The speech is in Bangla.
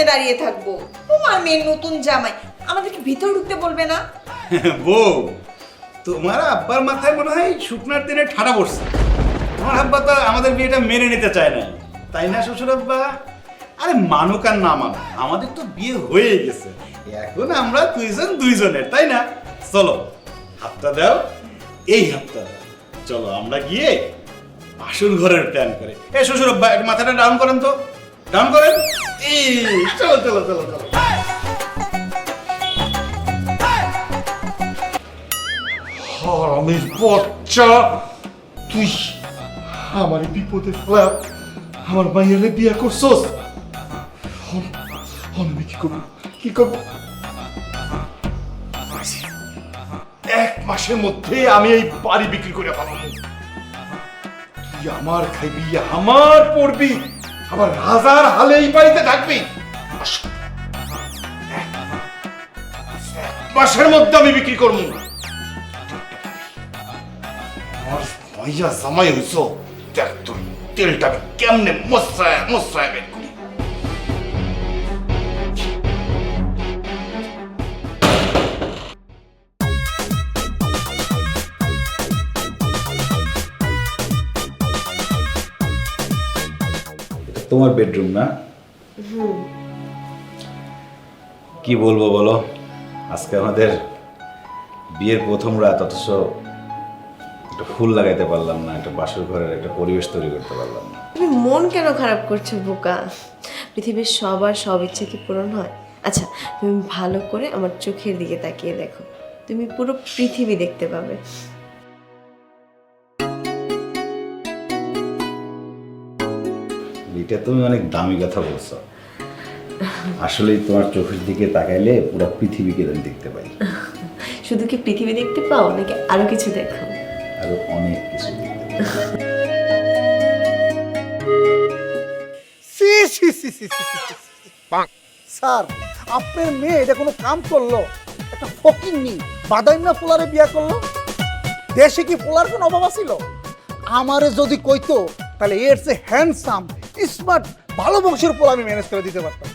এখানে দাঁড়িয়ে থাকব। তোমার মেয়ের নতুন জামাই। আমাদেরকে ভিতরে ঢুকতে বলবে না? বউ, তোমার আব্বার মাথায় মনে হয় শুকনার দিনে ঠাড়া পড়ছে। তোমার আব্বা তো আমাদের বিয়েটা মেনে নিতে চায় না তাই না শ্বশুর আব্বা আরে, মানুক আর না মানুক, আমাদের তো বিয়ে হয়ে গেছে। এখন আমরা দুইজন দুইজনের, তাই না? চলো, হাতটা দাও, এই হাতটা দাও। চলো, আমরা গিয়ে আসল ঘরের প্ল্যান করে। এ শ্বশুর আব্বা মাথাটা ডাউন করেন তো। করেন? চলো চলো চলো চলো। হারামির বাচ্চা। তুই আমার বিপদে ফেলা আমার মাইয়ারে বিয়া করছস? হন- হন আমি কি করব? কি করব? এক মাসের মধ্যে আমি এই বাড়ি বিক্রি করে পাবো তুই আমার খাইবি আমার পড়বি আবার রাজার হালে এই বাড়িতে থাকবি? মাসের মধ্যে আমি বিক্রি করব। আমার ভাইয়া জামাই হইছ, দেখ তোর তেলটা কেমনে মশায় মশায় বের তোমার বেডরুম না? কি বলব বলো? আজকে আমাদের বিয়ের প্রথম রাত অথচ একটা ফুল লাগাইতে পারলাম না একটা বাসর ঘরের একটা পরিবেশ তৈরি করতে পারলাম না। তুমি মন কেন খারাপ করছ বোকা? পৃথিবীর সবার সব ইচ্ছে কি পূরণ হয়? আচ্ছা তুমি ভালো করে আমার চোখের দিকে তাকিয়ে দেখো। তুমি পুরো পৃথিবী দেখতে পাবে। এটা তুমি অনেক দামি কথা বলছো। আসলেই তোমার চোখের দিকে তাকাইলে পুরো পৃথিবীকে আমি দেখতে পাই। শুধু কি পৃথিবী দেখতে পাও নাকি আরও কিছু দেখো? আরও অনেক কিছু দেখতে পাই। স্যার আপনার মেয়ে এটা কোনো কাম করল? একটা ফকির নি পোলারে বিয়া করল? দেশে কি পোলার কোনো অভাব ছিল আমারে যদি কইতো তাহলে এর সে হ্যান্ডসাম স্মার্ট ভালো বংশের উপর আমি ম্যানেজ করে দিতে পারতাম।